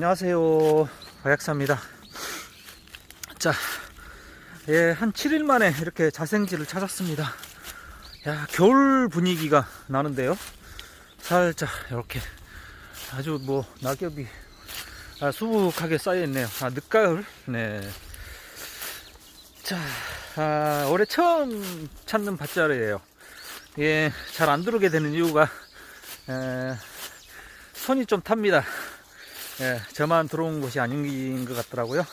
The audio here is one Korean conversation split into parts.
안녕하세요. 박약사입니다. 자, 예, 한 7일 만에 이렇게 자생지를 찾았습니다. 야, 겨울 분위기가 나는데요. 살짝 이렇게 아주 뭐 낙엽이 아, 수북하게 쌓여 있네요. 아, 늦가을. 네. 자, 아, 올해 처음 찾는 밭자리예요. 예, 잘 안 들어오게 되는 이유가 에, 손이 좀 탑니다. 예, 저만 들어온 곳이 아닌 것 같더라고요.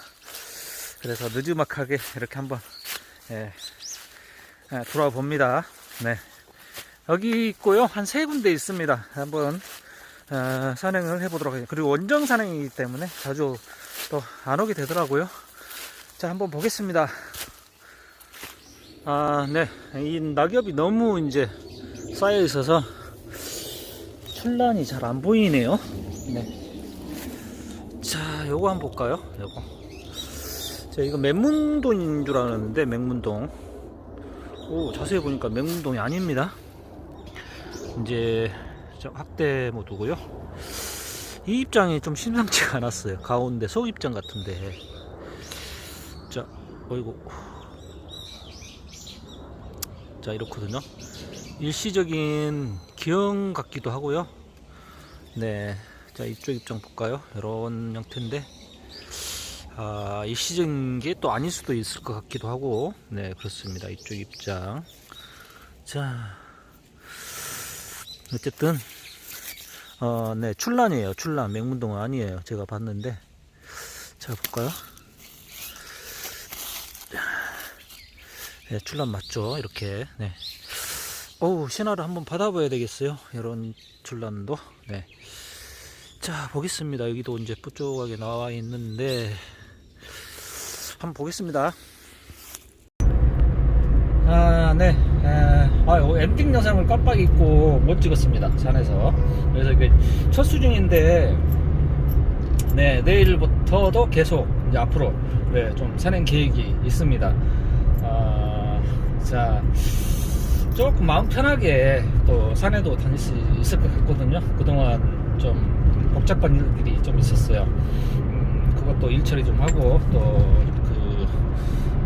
그래서 늦지막하게 이렇게 한번 예, 예, 돌아와 봅니다. 네. 여기 있고요. 한 세 군데 있습니다. 한번 어, 산행을 해보도록 하겠습니다. 그리고 원정 산행이기 때문에 자주 또 안 오게 되더라고요. 자, 한번 보겠습니다. 아, 네. 이 낙엽이 너무 이제 쌓여 있어서 출란이 잘 안 보이네요. 네. 자, 요거 한번 볼까요? 요거. 자, 이거 맹문동인 줄 알았는데, 맹문동. 오, 자세히 보니까 맹문동이 아닙니다. 이제, 저 확대 모드고요. 이 입장이 좀 심상치가 않았어요. 가운데 속 입장 같은데. 자, 어이구. 자, 이렇거든요. 일시적인 기형 같기도 하고요. 네. 자, 이쪽 입장 볼까요? 이런 형태인데, 아, 일시적인 게또 아닐 수도 있을 것 같기도 하고, 네, 그렇습니다. 이쪽 입장. 자, 어쨌든, 어, 네, 출란이에요. 출란. 맹문동은 아니에요. 제가 봤는데. 자, 볼까요? 네, 출란 맞죠? 이렇게. 네. 어우, 신화를 한번 받아봐야 되겠어요. 이런 출란도. 네. 자, 보겠습니다. 여기도 이제 뿌쪽하게 나와 있는데, 한번 보겠습니다. 아, 네. 에, 아, 요 엔딩 영상을 깜빡 잊고 못 찍었습니다. 산에서. 그래서 이게 첫 수중인데, 네, 내일부터도 계속 이제 앞으로 네, 좀 산행 계획이 있습니다. 아, 자, 조금 마음 편하게 또 산에도 다닐 수 있을 것 같거든요. 그동안 좀 복잡한 일들이 좀 있었어요. 음, 그것도 일 처리 좀 하고 또그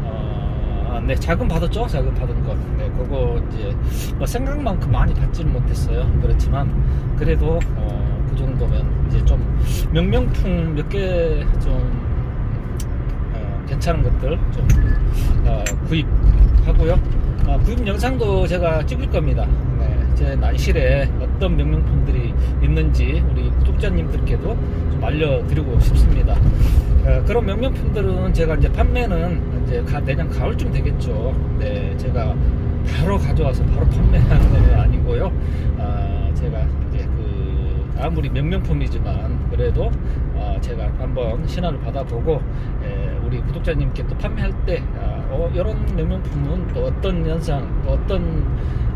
어, 네 자금 받았죠. 자금 받은 거. 네, 그거 이제 뭐 생각만큼 많이 받지는 못했어요. 그렇지만 그래도 어, 그 정도면 이제 좀 명명품 몇개좀 어, 괜찮은 것들 좀 어, 구입하고요. 어, 구입 영상도 제가 찍을 겁니다. 네, 제 난실에 어떤 명명품들이 있는지 우리 구독자님들께도 좀 알려드리고 싶습니다. 어, 그런 명명품들은 제가 이제 판매는 이제 가- 내년 가을쯤 되겠죠. 네, 제가 바로 가져와서 바로 판매하는 건 아니고요. 아, 제가 이제 그 아무리 명명품이지만 그래도 어, 제가 한번 신화를 받아보고 에, 우리 구독자님께 또 판매할 때 아, 어, 이런 명명품은 또 어떤 현상, 또 어떤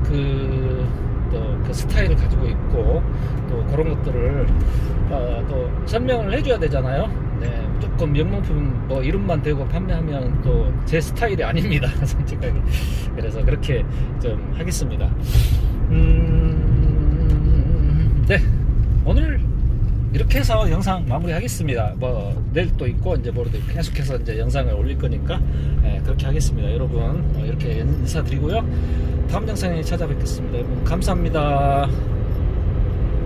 그, 또그 스타일을 가지고 있고 또 그런 것들을 어, 또 설명을 해줘야 되잖아요. 네, 무조건 명명품 뭐 이름만 대고 판매하면 또 제 스타일이 아닙니다. 솔직하게. 그래서 그렇게 좀 하겠습니다. 음, 네. 오늘 이렇게 해서 영상 마무리하겠습니다. 뭐 내일 또 있고 이제 모레도 계속해서 이제 영상을 올릴 거니까 예, 그렇게 하겠습니다. 여러분 어, 이렇게 인사드리고요. 다음 영상에 찾아뵙겠습니다. 여러분 감사합니다.